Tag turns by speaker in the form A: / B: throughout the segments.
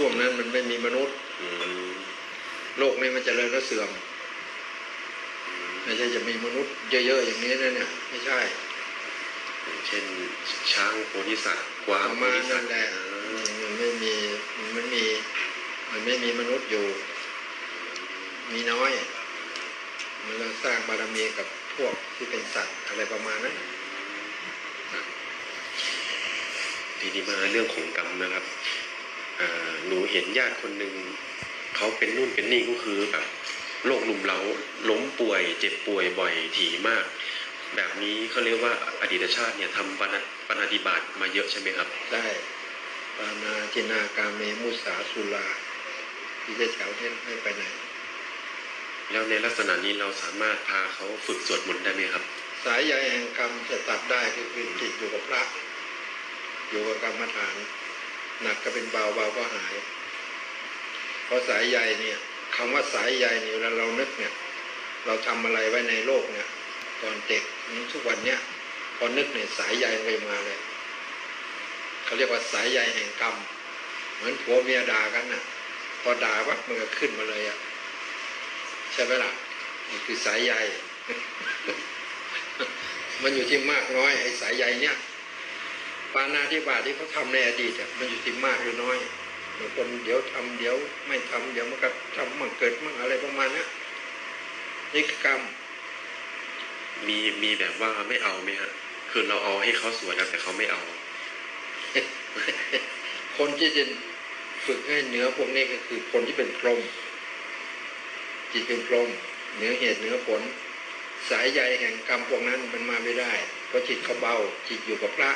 A: ช่วงนั้นมันไม่มีมนุษย์
B: อืม
A: โลกนี้มันจเจริญแล้วเสื่อมไม่ใช่จะมีมนุษย์เยอะๆอย่างนี้นะเนี่ย ไม่ใช่
B: อย่างเช่นช้างโพธิสัตว์กวา
A: ป
B: ง
A: ระ
B: โพ
A: มาณ
B: ธิสั
A: นั้
B: ต
A: น
B: ว์
A: แหละ
B: อ่
A: อืา
B: ม
A: มันไม่มีมันมี มันไม่มีมนุษย์อยู่ มีน้อยมันก็สร้างบารมีกับพวกที่เป็นสัตว์อะไรประมาณนั้น
B: ทีนี้มาเรื่องของกรรมนะครับอ่า หนูเห็นญาติคนหนึ่งเขาเป็นนู่นเป็นนี่ก็คือแบบโรคลุมเร้าล้มป่วย เจ็บป่วยบ่อยถี่มาก แบบนี้เขาเรียกว่าอดีตชาติเนี่ยทำปณปณติบาตมาเยอะใช่ไหมครับ
A: ได้ปานาจินากาเมมุสาสุราที่จะแถวเทศให้ไปไหน
B: แล้วในลักษณะนี้เราสามารถพาเขาฝึกสวดมนต์ได้ไหมครับ
A: สายใยแห่งกรรมจะตัดได้ก็คือจิตอยู่กับพระ อยู่กับกรรมฐาน หนักก็เป็นเบาเบาก็หายเพราะสายใยเนี่ยคำว่าสายใยเนี่ยเวลาเรานึกเนี่ย เราทำอะไรไว้ในโลกเนี่ย ตอนเด็กนี้ทุกวันเนี่ยพอนึกเนี่ยสายใยไปมาเลยเขาเรียกว่าสายใยแห่งกรรม เหมือนผัวเมียด่ากันน่ะ พอด่าวักมันก็ขึ้นมาเลยอะใช่ไหมล่ะนี่คือสายใยมันอยู่ที่มากน้อยไอ้สายใยเนี่ย ปานาธิบาตที่เขาทำในอดีตอะมันอยู่ที่มากหรือน้อยบางคนเดี๋ยวทำเดี๋ยวไม่ทำเดี๋ยวมันก็ทำมันเกิดมันอะไรประมาณเนี้ยนี่คือกรรม
B: มีมีแบบว่าไม่เอาไหมฮะคือเราเอาให้เขาสวดแล้วแต่เขาไม่เอา
A: คนที่จะฝึกให้เหนือพวกนี้ก็คือคนที่เป็นพรหมจิตเป็นพรหมเหนือเหตุเหนือผล สายใยแห่งกรรมพวกนั้นมันมาไม่ได้ เพราะจิตเขาเบาจิตอยู่กับพระ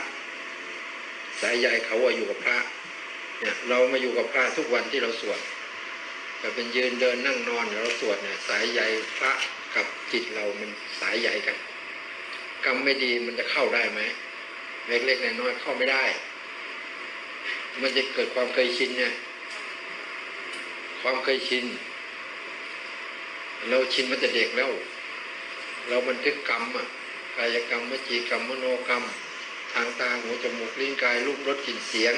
A: สายใยเขาอะอยู่กับพระเนี่ยเรามาอยู่กับพระทุกวันที่เราสวดแต่เป็นยืนเดินนั่งนอนเราสวดเนี่ยสายใยพระกับจิตเรามันสายใยกัน กรรมไม่ดีมันจะเข้าได้ไหมเล็กๆน้อยๆเข้าไม่ได้ มันจะเกิดความเคยชินเนี่ยความเคยชิน เราชินมาแต่เด็กแล้ว เราบันทึกกรรมอะกายกรรมวจีกรรมมโนกรรม ทางตาหูจมูกลิ้นกายรูปรสกลิ่นเสียง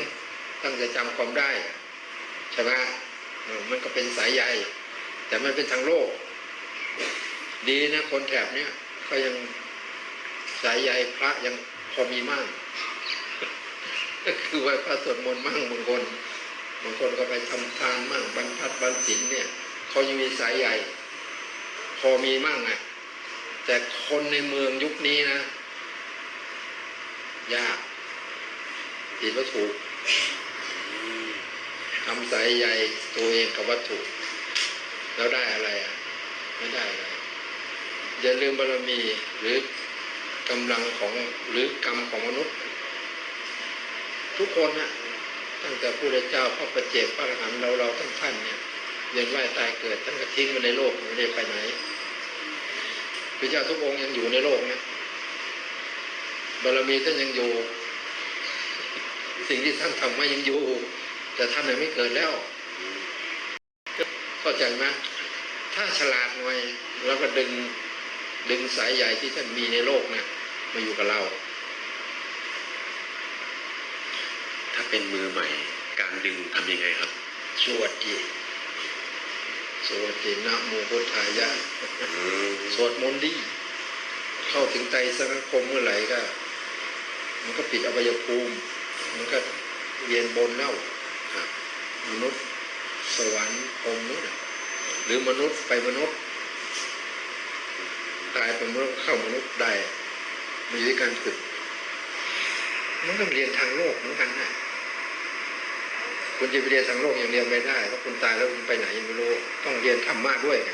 A: ตั้งแต่จำความได้ใช่ไหมมันก็เป็นสายใยแต่มันเป็นทางโลก ดีนะคนแถบเนี้ยก็ยังสายใยพระยังพอมีมั่งก็คือไหว้พระสวดมนต์มั่งบางคนบางคนก็ไปทำทานมั่งบรรพัดบรรศีลเนี่ยเขายังมีสายใหญ่ พอมีมั่งอะแต่คนในเมืองยุคนี้นะ ยากติดวัตถุทำสายใยตัวเองกับวัตถุ แล้วได้อะไรอะ ไม่ได้อะไรอย่าลืมบารมีหรือกำลังของหรือกรรมของมนุษย์ ทุกคนนะตั้งแต่พระพุทธเจ้าพระประเจกพระอรหันต์เราเราทั้งท่านเนี่ยเวียนว่ายตายเกิดท่านก็ทิ้งมาในโลกไม่ได้ไปไหนพระเจ้าทุกองค์ยังอยู่ในโลกนะ บารมีท่านยังอยู่ สิ่งที่ท่านทำมายังอยู่ แต่ท่านยังไม่เกิดแล้วเข้าใจไหมถ้าฉลาดหน่อยเราก็ดึงดึงสายใหญ่ที่ท่านมีในโลกเนี่ยมาอยู่กับเรา
B: ถ้าเป็นมือใหม่ การดึงทำยังไงครับ
A: สวัสดีสวัสดีนะโมพุทธายะ
B: อืม
A: สวดมนต์ดี เข้าถึงใจสังคมเมื่อไหร่ก็ มันก็ปิดอบายภูมิ มันก็เวียนบนเล่ามนุษย์สวรรค์พรมนู้นหรือมนุษย์ไปมนุษย์ตายเป็นมนุษย์เข้ามนุษย์ได้มันอยู่ที่การฝึกมันต้องเรียนทางโลกเหมือนกันนะคุณจะไปเรียนทางโลกอย่างเดียวไม่ได้เพราะคุณตายแล้วคุณไปไหนยังไม่รู้ ต้องเรียนธรรมะด้วยไง